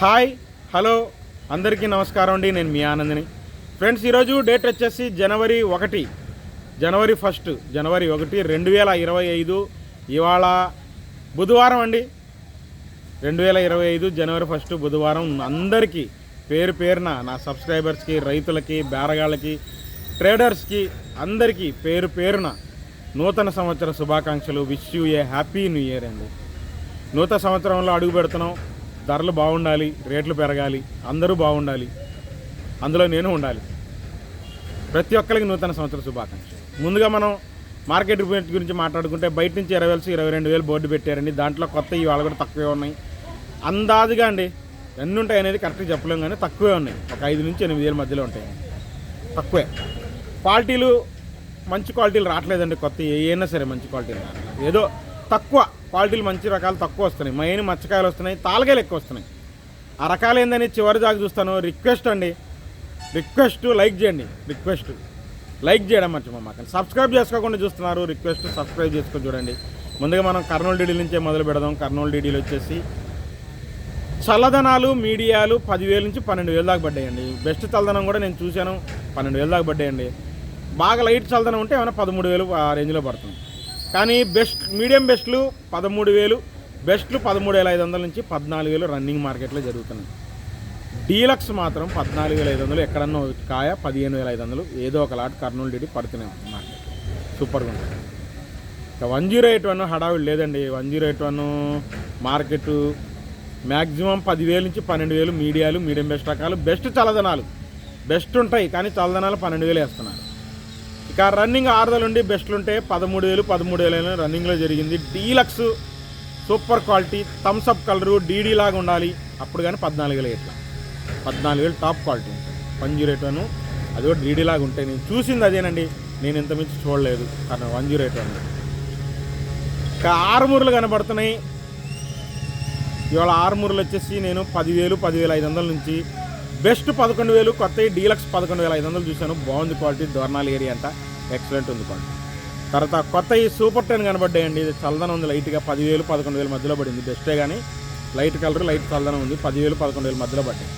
Hi hello అందరికీ నమస్కారం అండి. నేను మీ ఆనందిని. ఫ్రెండ్స్ ఈరోజు డేట్ వచ్చేసి జనవరి ఒకటి. జనవరి ఫస్ట్ జనవరి ఒకటి రెండు వేల ఇరవై ఐదు. ఇవాళ బుధవారం అండి. రెండు వేల ఇరవై ఐదు జనవరి ఫస్ట్ బుధవారం. అందరికీ పేరు పేరున నా సబ్స్క్రైబర్స్కి రైతులకి బేరగాళ్ళకి ట్రేడర్స్కి అందరికీ పేరు పేరున నూతన సంవత్సర శుభాకాంక్షలు. Wish you a happy new year అండి. నూతన సంవత్సరంలో అడుగు పెడుతున్నాం. ధరలు బాగుండాలి రేట్లు పెరగాలి అందరూ బాగుండాలి అందులో నేను ఉండాలి. ప్రతి ఒక్కరికి నూతన సంవత్సర శుభాకాంక్షలు. ముందుగా మనం మార్కెట్ రిపోర్ట్ గురించి మాట్లాడుకుంటే బయట నుంచి ఇరవై వేలు ఇరవై రెండు వేలు బోర్డు పెట్టారండి. దాంట్లో కొత్త ఇవాళ కూడా తక్కువే ఉన్నాయి. అందాజుగా అండి ఎన్ని ఉంటాయి అనేది కరెక్ట్గా చెప్పలేం కానీ తక్కువే ఉన్నాయి. ఒక ఐదు నుంచి ఎనిమిది వేల మధ్యలో ఉంటాయి. తక్కువే. క్వాలిటీలు మంచి క్వాలిటీలు రావట్లేదండి కొత్త ఏమైనా సరే మంచి క్వాలిటీలు రావట్లేదు. ఏదో తక్కువ. క్వాలిటీలు మంచి రకాలు తక్కువ వస్తున్నాయి. మెయిన్ మచ్చకాయలు వస్తున్నాయి తాలకాయలు ఎక్కువ వస్తున్నాయి. ఆ రకాలు ఏందని చివరి దాకా చూస్తాను. రిక్వెస్ట్ అండి. రిక్వెస్ట్ లైక్ చేయండి. రిక్వెస్ట్ లైక్ చేయడం మర్చిపోమాకండి సబ్స్క్రైబ్ చేసుకోకుండా చూస్తున్నారు. రిక్వెస్ట్ సబ్స్క్రైబ్ చేసుకొని చూడండి. ముందుగా మనం కర్నూలు డీడీ నుంచే మొదలు పెడదాం. కర్నూలు డీడీలు వచ్చేసి చల్లదనాలు మీడియాలు పదివేల నుంచి పన్నెండు వేలు దాకా పడ్డాయండి. బెస్ట్ చల్లదనం కూడా నేను చూశాను. పన్నెండు వేలు దాకా పడ్డాయండి. బాగా లైట్ చల్లదనం ఉంటే ఏమైనా పదమూడు వేలు ఆ రేంజ్లో పడుతుంది. కానీ బెస్ట్ మీడియం బెస్ట్లు పదమూడు వేలు బెస్ట్లు పదమూడు వేల ఐదు వందల నుంచి పద్నాలుగు వేలు రన్నింగ్ మార్కెట్లో జరుగుతున్నాయి. డీలక్స్ మాత్రం పద్నాలుగు వేల ఐదు వందలు ఎక్కడన్నా ఒక కాయ పదిహేను వేల ఐదు వందలు ఏదో ఒక లాట్ కర్నూలు డిడి పడుతున్నాయి మార్కెట్ సూపర్గా ఉంటుంది ఇక వన్ జీరో ఎయిట్ వన్ హడావిడి లేదండి. One zero eight one market maximum పదివేలు నుంచి పన్నెండు వేలు మీడియాలు మీడియం బెస్ట్ రకాలు బెస్ట్ చల్లదనాలు. బెస్ట్ ఉంటాయి కానీ చల్లదనాలు పన్నెండు వేలు వేస్తున్నారు. ఇక రన్నింగ్ ఆరుదల నుండి బెస్ట్లు ఉంటే పదమూడు వేలు పదమూడు వేలు రన్నింగ్లో జరిగింది. Deluxe super quality Thums Up colour DD లాగా ఉండాలి. అప్పుడు కానీ పద్నాలుగు వేలు ఇట్లా పద్నాలుగు వేలు టాప్ క్వాలిటీ ఉంటుంది. వన్ జీరో ఎయిట్ వన్ అది కూడా డీడీ లాగా ఉంటాయి నేను చూసింది అదేనండి. నేను ఇంత మించి చూడలేదు. కారణం వన్ జీరో ఎయిట్ వన్ ఇక ఆరుమూరలు కనబడుతున్నాయి. ఇవాళ ఆరుమూరలు వచ్చేసి నేను పదివేలు పదివేల ఐదు వందల నుంచి బెస్ట్ పదకొండు వేలు కొత్త డీలక్స్ పదకొండు వేల ఐదు వందలు చూశాను. బాగుంది క్వాలిటీ దోర్నాల్ ఏరియా అంట ఎక్సలెంట్ ఉంది పాట. తర్వాత కొత్త ఈ సూపర్ టెన్ కనబడ్డాయండి. ఇది చల్లదనం ఉంది లైట్గా పదివేలు పదకొండు వేల మధ్యలో పడింది. బెస్టే కానీ లైట్ కలర్ లైట్ చల్లదనం ఉంది పదివేలు పదకొండు వేల మధ్యలో పడ్డాయి.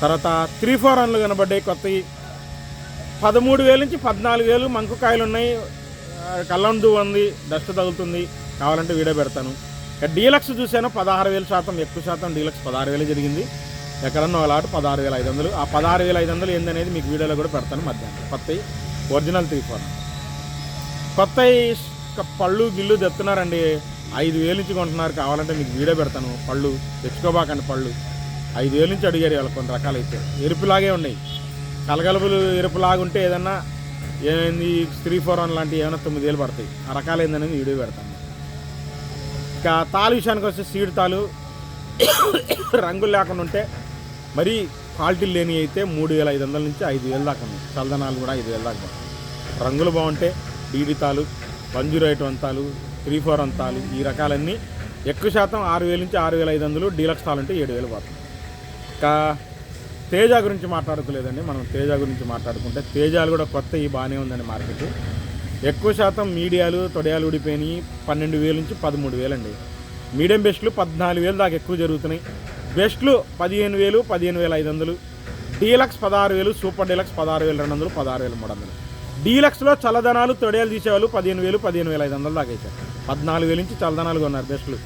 తర్వాత త్రీ ఫోర్ వన్లు కనబడ్డాయి కొత్తవి పదమూడు వేల నుంచి పద్నాలుగు వేలు మంకు కాయలు ఉన్నాయి ఆ, దువ్వు ఉంది డస్ట్ తగులుతుంది. కావాలంటే వీడియో పెడతాను. డీలక్స్ చూశాను పదహారు వేల శాతం ఎక్కువ శాతం డీలక్స్ పదహారు వేలు జరిగింది. ఎక్కడన్నా అలాంటి పదహారు వేల ఐదు వందలు. ఆ పదహారు వేల ఐదు వందలు ఏందనేది మీకు వీడియోలో కూడా పెడతాను మధ్యాహ్నం. కొత్తవి ఒరిజినల్ త్రీ ఫోర్ కొత్త పళ్ళు గిల్లు తెస్తున్నారండి ఐదు వేలు నుంచి కొంటున్నారు. కావాలంటే మీకు వీడియో పెడతాను. పళ్ళు తెచ్చుకోబాకండి పళ్ళు. ఐదు వేలు నుంచి అడిగారు వాళ్ళు కొన్ని రకాలు అయితే ఎరుపులాగే ఉన్నాయి. కలగలుపులు ఎరుపులాగా ఉంటే ఏదన్నా ఏంది త్రీ ఫోర్ వన్ లాంటివి ఏమైనా తొమ్మిది వేలు పడతాయి. ఆ రకాలు ఏందనేది వీడియో పెడతాను. ఇక తాలు విషయానికి వస్తే సీడ్ తాలు రంగులు లేకుండా ఉంటే మరీ క్వాలిటీ లేని అయితే మూడు వేల ఐదు వందల నుంచి ఐదు వేలు దాకా ఉన్నాయి. చల్దనాలు కూడా ఐదు వేలు దాకా రంగులు బాగుంటే డీడితాలు one zero eight one three four అంతాలు ఈ రకాలన్నీ ఎక్కువ శాతం ఆరు వేల నుంచి ఆరు వేల ఐదు వందలు డీలక్స్ తాలు అంటే ఏడు వేలు పోతుంది. ఇంకా తేజ గురించి మాట్లాడుకోలేదండి మనం తేజ గురించి మాట్లాడుకుంటే తేజాలు కూడా కొత్త ఈ బాగానే ఉందండి మార్కెట్. ఎక్కువ శాతం మీడియాలు తొడయాలు ఊడిపోయినాయి. పన్నెండు వేలు నుంచి పదమూడు వేలు అండి మీడియం బెస్ట్లు పద్నాలుగు వేలు దాకా ఎక్కువ జరుగుతున్నాయి. బెస్ట్లు పదిహేను వేలు పదిహేను వేల ఐదు వందలు. డీలక్స్ పదహారు వేలు సూపర్ డీలక్స్ పదహారు వేల రెండు వందలు పదహారు వేల మూడు వందలు. డీలక్స్లో చల్లదనాలు తొడయాలు తీసేవాళ్ళు పదిహేను వేలు పదిహేను వేల ఐదు వందలు దాకా వేశారు. పద్నాలుగు వేలు నుంచి చల్లదనాలు కొన్నారు బెస్ట్లు.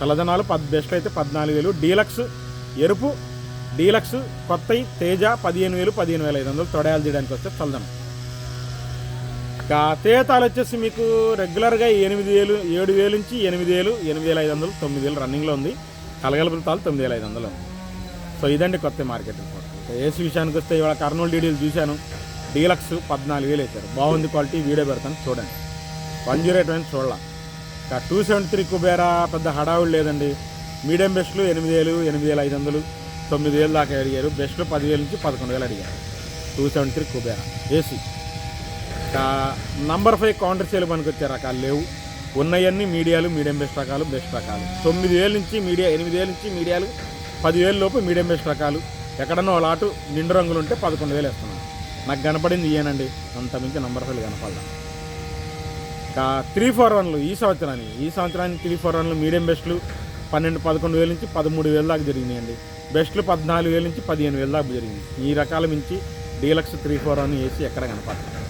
చల్లదనాలు పద్ బెస్ట్ అయితే పద్నాలుగు వేలు. డీలక్స్ ఎరుపు డీలక్స్ కొత్తవి తేజ పదిహేను వేలు పదిహేను వేల ఐదు వందలు. తొడయాలు తీయడానికి వస్తే చల్లదనం. ఇంకా తేతాలు వచ్చేసి మీకు రెగ్యులర్గా ఎనిమిది వేలు ఏడు వేలు నుంచి ఎనిమిది వేలు ఎనిమిది వేల ఐదు వందలు తొమ్మిది వేలు రన్నింగ్లో ఉంది. కలగలుపుల తాలు తొమ్మిది వేల ఐదు వందలు. సో ఇదండి కొత్త మార్కెట్ రిపోర్ట్ ఏసీ విషయానికి వస్తే ఇవాళ కర్నూలు డీడీలు చూశాను. డీలక్స్ పద్నాలుగు వేలు వేశారు. బాగుంది క్వాలిటీ వీడియో పెడతాను చూడండి. వన్ జీరో ఎయిట్ వన్ చూడాల. ఇక టూ సెవెంటీ త్రీ కుబేరా పెద్ద హడావుడు లేదండి. మీడియం బెస్ట్లు ఎనిమిది వేలు ఎనిమిది వేల ఐదు వందలు. తొమ్మిది వేలు దాకా అడిగారు. బెస్ట్లు పదివేలు నుంచి పదకొండు వేలు అడిగారు. Two seventy three Kubera. AC. ఇంకా నంబర్ ఫైవ్ కౌంటర్ సేల్ పనికి వచ్చే రకాలు లేవు. ఉన్నాయన్నీ మీడియాలు మీడియం బెస్ట్ రకాలు బెస్ట్ రకాలు తొమ్మిది వేల నుంచి మీడియా ఎనిమిది వేల నుంచి మీడియాలు పదివేల లోపు మీడియం బెస్ట్ రకాలు ఎక్కడన్నా ఒక లాటు నిండు రంగులు ఉంటే పదకొండు వేలు వేస్తున్నాను నాకు కనపడింది ఏనండి అంత మించి నంబర్ ఫైవ్ కనపడదా ఇంకా త్రీ ఫోర్ వన్లు ఈ సంవత్సరానికి. ఈ సంవత్సరానికి త్రీ ఫోర్ వన్లు మీడియం బెస్ట్లు పన్నెండు పదకొండు వేల నుంచి పదమూడు వేల దాకా జరిగినాయండి. బెస్ట్లు పద్నాలుగు వేల నుంచి పదిహేను వేల దాకా జరిగింది ఈ రకాల మించి డీలక్స్ త్రీ ఫోర్ వన్ వేసి ఎక్కడ కనపడతాయి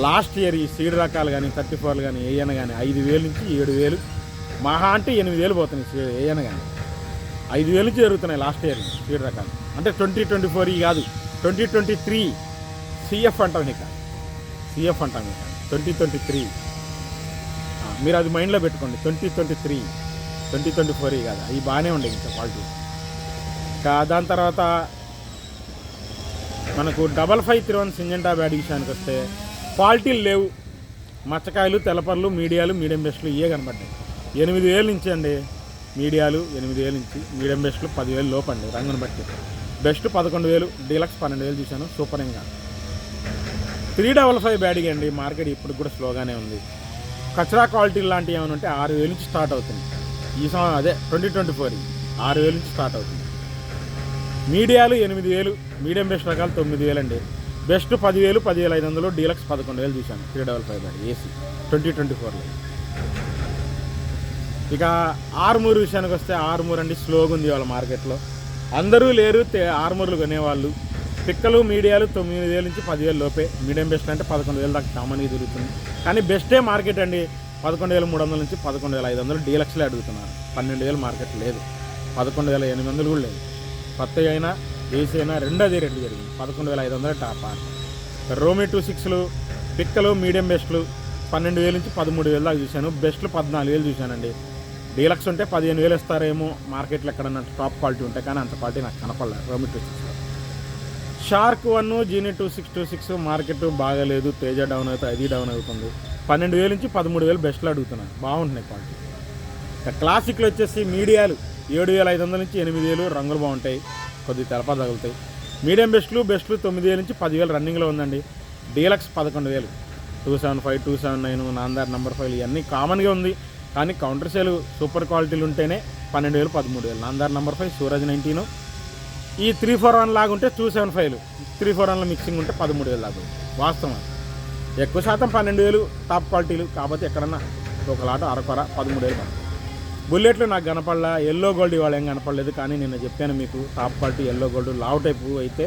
లాస్ట్ ఇయర్ ఈ సీడ్ రకాలు కానీ థర్టీ ఫోర్లు కానీ ఏయన కానీ ఐదు వేలు నుంచి ఏడు వేలు. మహా అంటే ఎనిమిది వేలు పోతున్నాయి సీ- ఏయన కానీ. ఐదు వేలు నుంచి జరుగుతున్నాయి లాస్ట్ ఇయర్ సీడ్ రకాలు. అంటే ట్వంటీ ట్వంటీ ఫోర్ ఈ కాదు ట్వంటీ ట్వంటీ త్రీ సిఎఫ్ అంటాం ఇక. సిఎఫ్ అంటాం ఇక. Twenty twenty three. మీరు అది మైండ్లో పెట్టుకోండి. Twenty twenty three. Twenty twenty four కాదు. అవి బాగానే ఉండే ఇంకా క్వాలిటీ. ఇంకా దాని తర్వాత మనకు double five three one Syngenta bad విషయానికి వస్తే క్వాలిటీలు లేవు. మచ్చకాయలు తెలపర్లు మీడియాలు మీడియం బెస్ట్లు ఇవే కనపడ్డాయి ఎనిమిది వేల నుంచి అండి. మీడియాలు ఎనిమిది వేలు నుంచి మీడియం బెస్ట్లు పదివేలు లోపండి రంగును బట్టి. బెస్ట్ పదకొండు వేలు డీలక్స్ పన్నెండు వేలు చూశాను సూపర్ ఇంకా త్రీ డబల్ ఫైవ్ బ్యాడ్గా అండి మార్కెట్ ఇప్పుడు కూడా స్లోగానే ఉంది. కచరా క్వాలిటీ లాంటివి ఏమైనా ఉంటే ఆరు వేలు నుంచి స్టార్ట్ అవుతుంది. ఈ సంవత్సరం అదే ట్వంటీ ట్వంటీ ఫోర్ ఆరు వేలు నుంచి స్టార్ట్ అవుతుంది. మీడియాలు ఎనిమిది వేలు మీడియం బెస్ట్ రకాలు తొమ్మిది వేలు అండి. బెస్ట్ పదివేలు పదివేల ఐదు వందలు డీలక్స్ పదకొండు వేలు చూశాను. Three double five bad AC. Twenty twenty ఫోర్లో. ఇక ఆరుమూరు విషయానికి వస్తే ఆర్మూర్ అండి స్లోగా ఉంది వాళ్ళ మార్కెట్లో. అందరూ లేరు ఆర్మూర్లు కొనేవాళ్ళు. పిక్కలు మీడియాలు తొమ్మిది వేల నుంచి పదివేలు లోపే. మీడియం బెస్ట్ అంటే పదకొండు వేలు దాకా కామన్గా దొరుకుతుంది కానీ బెస్టే మార్కెట్ అండి. పదకొండు వేల మూడు వందల నుంచి పదకొండు వేల ఐదు వందలు డీలక్స్లే అడుగుతున్నారు. పన్నెండు వేలు మార్కెట్ లేదు. పదకొండు వేల ఎనిమిది వందలు కూడా లేదు. కొత్త అయినా ఏసీ అయినా రెండు జరిగింది. పదకొండు వేల ఐదు వందల టాప్ రోమి టూ సిక్స్లు పిక్కలు మీడియం బెస్ట్లు పన్నెండు వేల నుంచి పదమూడు వేలు దాకా చూశాను. బెస్ట్లు పద్నాలుగు వేలు చూశానండి. డీలక్స్ ఉంటే పదిహేను వేలు ఇస్తారేమో మార్కెట్లో ఎక్కడన్నా టాప్ క్వాలిటీ ఉంటాయి కానీ అంత క్వాలిటీ నాకు కనపడలేదు. రోమి టూ సిక్స్లో shark one genie two six two six market బాగాలేదు. తేజ డౌన్ అవుతుంది అది డౌన్ అవుతుంది. పన్నెండు వేలు నుంచి పదమూడు వేలు బెస్ట్లు అడుగుతున్నాను బాగుంటున్నాయి క్వాలిటీ. ఇక క్లాసిక్లు వచ్చేసి మీడియాలు. ఏడు వేల ఐదు వందల నుంచి ఎనిమిది వేలు రంగులు బాగుంటాయి. కొద్ది తెలప తగులుతాయి మీడియం బెస్ట్లు బెస్ట్లు తొమ్మిది వేల నుంచి పదివేలు రన్నింగ్లో ఉందండి. డీలక్స్ పదకొండు వేలు. Two seven five two seven nine Namdhar number five ఇవన్నీ కామన్గా ఉంది. కానీ కౌంటర్ సేల్ సూపర్ క్వాలిటీలు ఉంటేనే పన్నెండు వేలు పదమూడు వేలు. Namdhar number five Suraj nineteen. ఈ త్రీ ఫోర్ వన్ లాగా ఉంటే టూ సెవెన్ ఫైవ్లు త్రీ ఫోర్ వన్లో మిక్సింగ్ ఉంటే పదమూడు వేలు దాకా వాస్తవం ఎక్కువ శాతం పన్నెండు వేలు టాప్ క్వాలిటీలు. కాకపోతే ఎక్కడన్నా ఒక లాట అరకొర పదమూడు వేలు పడుతుంది. బుల్లెట్లు నాకు కనపడలా ఎల్లో గోల్డ్ ఇవాళ ఏం కనపడలేదు కానీ నిన్న చెప్పాను మీకు టాప్ క్వాలిటీ ఎల్లో గోల్డ్ లావ్ టైపు అయితే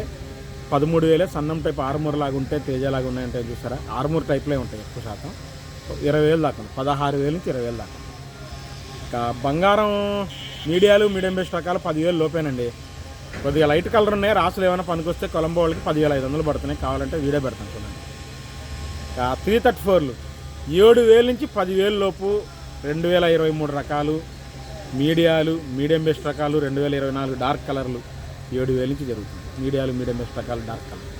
పదమూడు వేలే సన్నం టైప్ ఆర్మూర్ లాగా ఉంటే తేజలాగా ఉన్నాయంటే చూసారా? ఆర్మూర్ టైప్లే ఉంటాయి ఎక్కువ శాతం. ఇరవై వేలు దాకా పదహారు వేలు నుంచి ఇరవై వేలు దాకా. ఇంకా బంగారం మీడియాలు మీడియం బేస్ట్ రకాలు పదివేలు లోపేనండి. కొద్దిగా లైట్ కలర్ ఉన్నాయి రాసులు ఏమైనా పనికొస్తే కొలంబో వాళ్ళకి పదివేల ఐదు వందలు పడుతున్నాయి కావాలంటే వీడియో పెడతాను చూడండి. ఇంకా త్రీ థర్టీ ఫోర్లు ఏడు వేల నుంచి పదివేలు లోపు రెండు వేల ఇరవై మూడు రకాలు మీడియాలు మీడియం బెస్ట్ రకాలు రెండు వేల ఇరవై నాలుగు డార్క్ కలర్లు ఏడు వేల నుంచి జరుగుతుంది. మీడియాలు మీడియం బెస్ట్ రకాలు డార్క్ కలర్.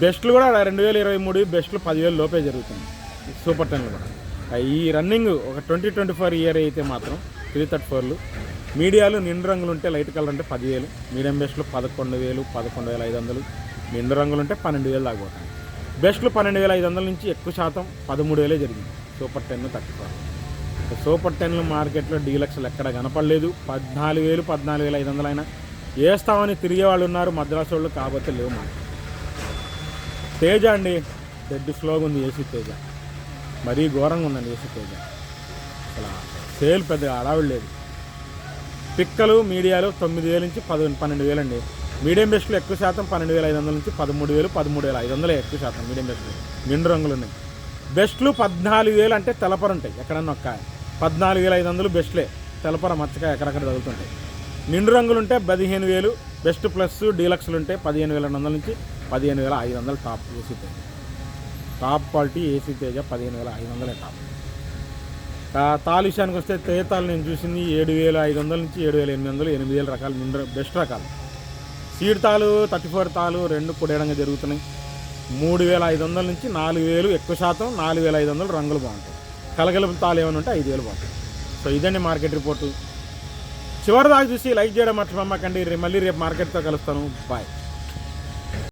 బెస్ట్లు కూడా రెండు వేల ఇరవై మూడు బెస్ట్లు పదివేలు లోపే జరుగుతుంది. సూపర్ టెన్లు కూడా. ఈ రన్నింగ్ ఒక ట్వంటీ ట్వంటీ ఫోర్ ఇయర్ అయితే మాత్రం త్రీ థర్టీ ఫోర్లు. మీడియాలు నిండు రంగులు ఉంటే లైట్ కలర్ అంటే పదివేలు. మీడియం బెస్ట్లు పదకొండు వేలు పదకొండు వేల ఐదు వందలు. నిండు రంగులు ఉంటే పన్నెండు వేలు దాకా పోతాయి. బెస్ట్లు పన్నెండు వేల ఐదు వందల నుంచి ఎక్కువ శాతం పదమూడు వేలే జరిగింది. Super ten thirty four super టెన్లు మార్కెట్లో డీలక్స్లు ఎక్కడ కనపడలేదు. పద్నాలుగు వేలు పద్నాలుగు వేల ఐదు వందలు అయినా వేస్తామని తిరిగే వాళ్ళు ఉన్నారు మద్రాసు వాళ్ళు కాకపోతే లేవు మాట తేజ అండి. డెడ్ స్లోగా ఉంది ఏసీ తేజ. మరీ ఘోరంగా ఉందండి ఏసీ తేజ. అసలు సేల్ పెద్దగా అడావిడి లేదు. పిక్కలు మీడియాలు తొమ్మిది వేల నుంచి పది పన్నెండు వేలు అండి మీడియం బెస్ట్లు ఎక్కువ శాతం పన్నెండు వేల ఐదు వందల నుంచి పదమూడు వేలు పదమూడు వేల ఐదు వందలే ఎక్కువ శాతం మీడియం బెస్ట్లు నిండు రంగులు ఉన్నాయి. బెస్ట్లు పద్నాలుగు వేలు అంటే తెలపర ఉంటాయి. ఎక్కడన్నా ఒక్క పద్నాలుగు వేల ఐదు వందలు బెస్ట్లే. తెలపర మచ్చగా ఎక్కడెక్కడ తగులుతుంటాయి? నిండు రంగులుంటే పదిహేను వేలు బెస్ట్ ప్లస్ డీలక్స్లు ఉంటే పదిహేను వేల రెండు వందల నుంచి పదిహేను వేల ఐదు వందలు top AC Teja. Top quality AC Teja పదిహేను వేల ఐదు వందలే టాప్. ఆ తాలు విషయానికి వస్తే తేతాలు నేను చూసింది ఏడు వేల ఐదు వందల నుంచి ఏడు వేల ఎనిమిది వందలు ఎనిమిది వేల రకాలు నిండు బెస్ట్ రకాలు. సీడ్ తాలు థర్టీ ఫోర్ తాలు రెండు కుడేయడంగా జరుగుతున్నాయి. మూడు వేల ఐదు వందల నుంచి నాలుగు వేలు ఎక్కువ శాతం నాలుగు వేల ఐదు వందలు రంగులు బాగుంటాయి. కలగలుపుతాలు ఏమైనా ఉంటే ఐదు వేలు పోతాయి సో ఇదండి మార్కెట్ రిపోర్టు. చివరి దాకా చూసి లైక్ చేయడం మర్చిపోమ్మకండి రే- మళ్ళీ రేపు మార్కెట్తో కలుస్తాను. బాయ్.